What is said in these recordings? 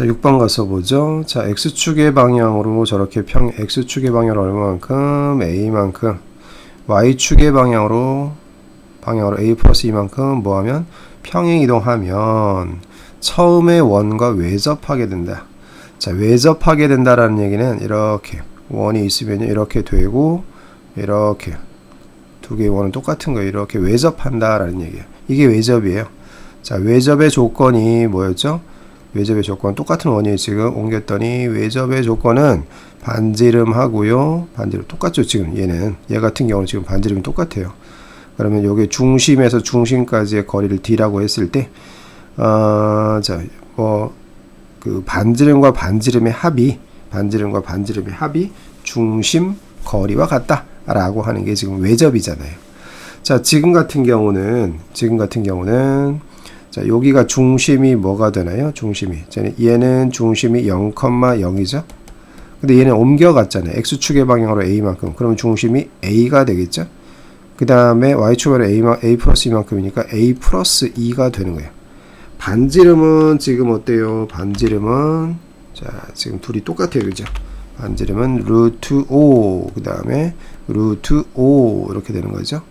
자, 6번 가서 보죠. 자, x축의 방향으로 저렇게 평 x축의 방향으로 얼마만큼 a만큼 y축의 방향으로 방향으로 a 플러스 2만큼 뭐 하면 평행 이동하면 처음에 원과 외접하게 된다. 자, 외접하게 된다라는 얘기는 이렇게 원이 있으면 이렇게 되고 이렇게 두 개의 원은 똑같은 거예요. 이렇게 외접한다라는 얘기예요. 이게 외접이에요. 자, 외접의 조건이 뭐였죠? 외접의 조건 똑같은 원이 지금 옮겼더니 외접의 조건은 반지름하고요. 반지름 똑같죠. 지금 얘는 얘 같은 경우는 지금 반지름이 똑같아요. 그러면 여기 중심에서 중심까지의 거리를 d라고 했을 때, 어, 자, 뭐, 그 반지름과 반지름의 합이, 반지름과 반지름의 합이 중심 거리와 같다라고 하는 게 지금 외접이잖아요. 자, 지금 같은 경우는, 지금 같은 경우는, 자, 여기가 중심이 뭐가 되나요? 중심이. 자, 얘는 중심이 0,0이죠? 근데 얘는 옮겨갔잖아요. x축의 방향으로 a만큼. 그러면 중심이 a가 되겠죠? 그 다음에 y축으로 a, a 플러스 2만큼이니까 a 플러스 2가 되는 거예요. 반지름은 지금 어때요? 반지름은 자 지금 둘이 똑같아요, 그죠? 반지름은 루트 5, 그 다음에 루트 5 이렇게 되는 거죠.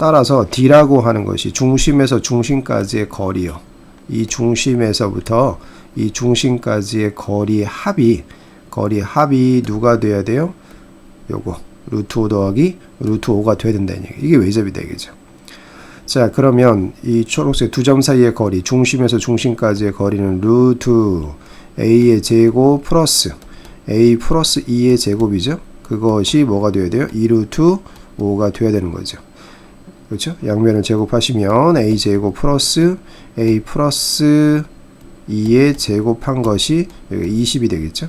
따라서 d라고 하는 것이 중심에서 중심까지의 거리요. 이 중심에서부터 이 중심까지의 거리의 합이 거리 합이 누가 돼야 돼요? 요거 루트 5 더하기 루트 5가 돼야 된다는 얘기. 이게 외접이 되겠죠. 자, 그러면 이 초록색 두 점 사이의 거리, 중심에서 중심까지의 거리는 루트 a의 제곱 플러스 a 플러스 2의 제곱이죠. 그것이 뭐가 돼야 돼요? 2루트 5가 돼야 되는 거죠. 그렇죠? 양면을 제곱하시면 a 제곱 플러스 a 플러스 2의 제곱한 것이 여기 20이 되겠죠.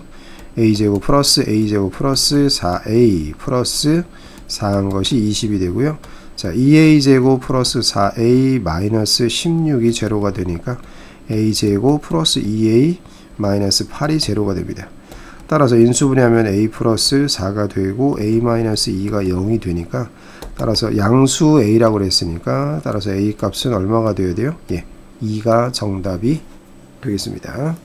a 제곱 플러스 a 제곱 플러스 4a 플러스 4한 것이 20이 되고요. 자, 2a 제곱 플러스 4a 마이너스 16이 제로가 되니까 a 제곱 플러스 2a 마이너스 8이 제로가 됩니다. 따라서 인수분해하면 a 플러스 4가 되고 a 마이너스 2가 0이 되니까 따라서 양수 a라고 그랬으니까 따라서 a 값은 얼마가 되어야 돼요? 예, 2가 정답이 되겠습니다.